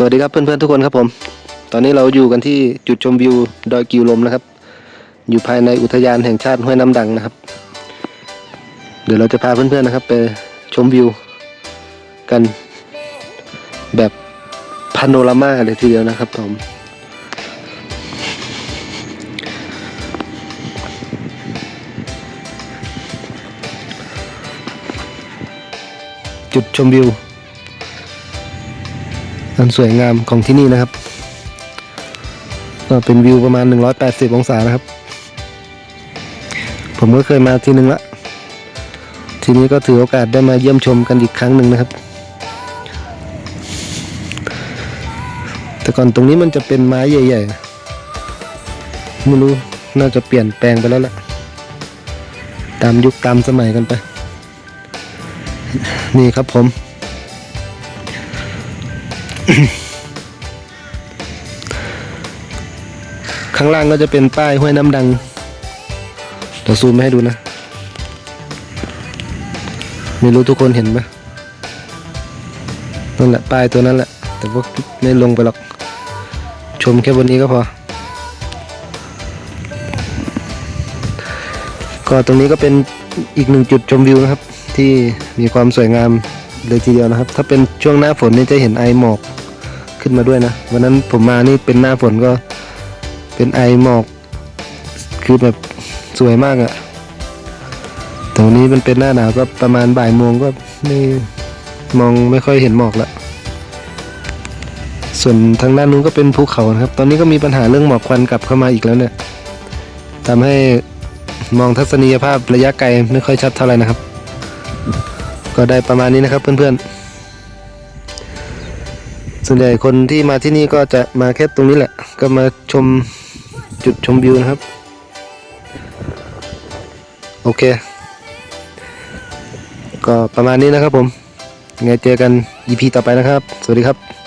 สวัสดีครับเพื่อนๆทุกคนครับผม ตอนนี้เราอยู่กันที่จุดชมวิวดอยกิวลมนะครับ อยู่ภายในอุทยานแห่งชาติห้วยน้ำดังนะครับ เดี๋ยวเราจะพาเพื่อนๆนะครับ ไปชมวิว กันแบบพาโนรามาเลยทีเดียวนะครับผมจุดชมวิว อันสวยงามของที่นี่นะครับ ก็เป็นวิวประมาณ 180 องศานะครับ ผมก็เคยมาที่หนึ่งละทีนี้ก็ถือโอกาสได้มาเยี่ยมชมกันอีกครั้งหนึ่งนะครับ แต่ก่อนตรงนี้มันจะเป็นไม้ใหญ่ๆไม่รู้น่าจะเปลี่ยนแปลงไปแล้วล่ะ ตามยุคตามสมัยกันไป นี่ครับผม ข้างล่างก็จะเป็นป้ายห้วยน้ำดังเดี๋ยวซูมมาให้ดูนะ ไม่รู้ทุกคนเห็นไหมนั่นแหละป้ายตัวนั้นแหละ แต่ว่าไม่ลงไปหรอก ชมแค่บนนี้ก็พอ ก็ตรงนี้ก็เป็นอีกหนึ่งจุดชมวิวนะครับ ที่มีความสวยงามเลยทีเดียวนะครับ ถ้าเป็นช่วงหน้าฝนนี่จะเห็นไอหมอก ขึ้นมาด้วยนะวันนั้นผมมานี่เป็นหน้าฝนก็เป็นไอหมอก คือแบบสวยมากอะตรงนี้มันเป็นหน้าหนาวก็ประมาณบ่ายโมงก็ไม่มองไม่ค่อยเห็นหมอกละส่วนทางด้านนู้นก็เป็นภูเขานะครับ ตอนนี้ก็มีปัญหาเรื่องหมอกควันกลับเข้ามาอีกแล้วเนี่ยทำให้มองทัศนียภาพระยะไกลไม่ค่อยชัดเท่าไหร่นะครับ ก็ได้ประมาณนี้นะครับเพื่อนๆ ส่วนใหญ่คนที่มาที่นี่ก็จะมาแค่ตรงนี้แหละ ก็มาชมจุดชมวิวนะครับ โอเค ก็ประมาณนี้นะครับผมไงเจอกัน EP ต่อไปนะครับ สวัสดีครับ